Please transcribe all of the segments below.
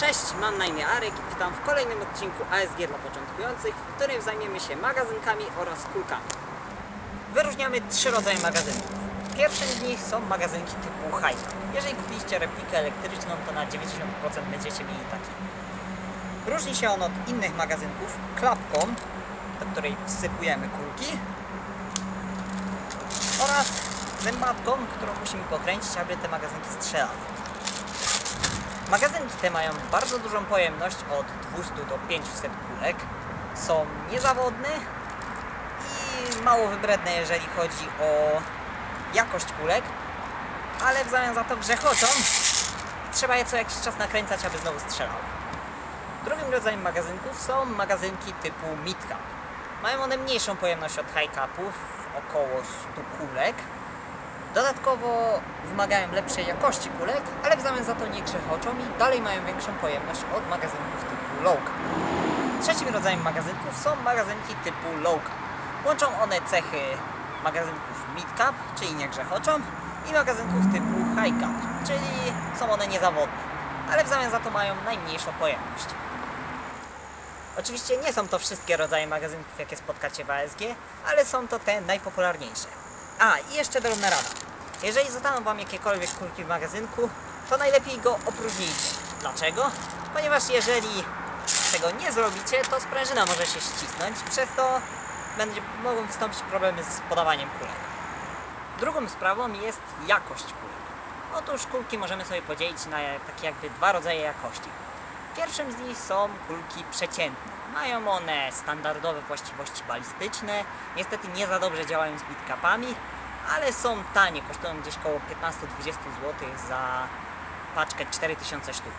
Cześć, mam na imię Arek i witam w kolejnym odcinku ASG dla początkujących, w którym zajmiemy się magazynkami oraz kulkami. Wyróżniamy trzy rodzaje magazynków. Pierwszym z nich są magazynki typu high. Jeżeli kupiliście replikę elektryczną, to na 90% będziecie mieli taki. Różni się on od innych magazynków klapką, do której wsypujemy kulki oraz zębatką, którą musimy pokręcić, aby te magazynki strzelały. Magazynki te mają bardzo dużą pojemność od 200 do 500 kulek. Są niezawodne i mało wybredne, jeżeli chodzi o jakość kulek, ale w zamian za to grzechoczą. Trzeba je co jakiś czas nakręcać, aby znowu strzelały. Drugim rodzajem magazynków są magazynki typu Midcap. Mają one mniejszą pojemność od high capów, około 100 kulek. Dodatkowo wymagają lepszej jakości kulek, ale w zamian za to nie grzechoczą i dalej mają większą pojemność od magazynków typu low cap. Trzecim rodzajem magazynków są magazynki typu low cap. Łączą one cechy magazynków mid cap, czyli nie grzechoczą, i magazynków typu high cap, czyli są one niezawodne, ale w zamian za to mają najmniejszą pojemność. Oczywiście nie są to wszystkie rodzaje magazynków, jakie spotkacie w ASG, ale są to te najpopularniejsze. A, i jeszcze drobna rada. Jeżeli zostaną Wam jakiekolwiek kulki w magazynku, to najlepiej go opróżnijcie. Dlaczego? Ponieważ jeżeli tego nie zrobicie, to sprężyna może się ścisnąć, przez to będzie, mogą wystąpić problemy z podawaniem kulek. Drugą sprawą jest jakość kulek. Otóż kulki możemy sobie podzielić na takie jakby dwa rodzaje jakości. Pierwszym z nich są kulki przeciętne. Mają one standardowe właściwości balistyczne, niestety nie za dobrze działają z bitkapami, ale są tanie, kosztują gdzieś około 15-20 zł za paczkę 4000 sztuk.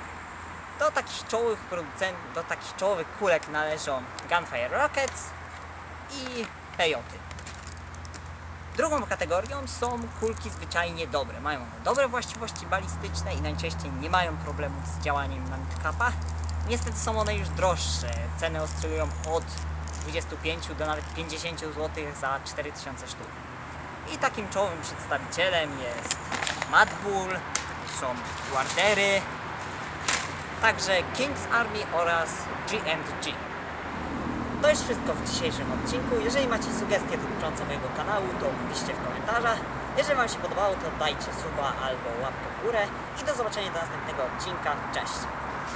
Do takich czołowych producent, do takich czołowych kulek należą Gunfire Rockets i Peyoty. Drugą kategorią są kulki zwyczajnie dobre. Mają dobre właściwości balistyczne i najczęściej nie mają problemów z działaniem na midcapa. Niestety są one już droższe. Ceny oscylują od 25 do nawet 50 zł za 4000 sztuk. I takim czołowym przedstawicielem jest Mad Bull, są Guardery, także King's Army oraz G&G. To jest wszystko w dzisiejszym odcinku. Jeżeli macie sugestie dotyczące mojego kanału, to piszcie w komentarzach. Jeżeli Wam się podobało, to dajcie suba albo łapkę w górę i do zobaczenia do następnego odcinka. Cześć!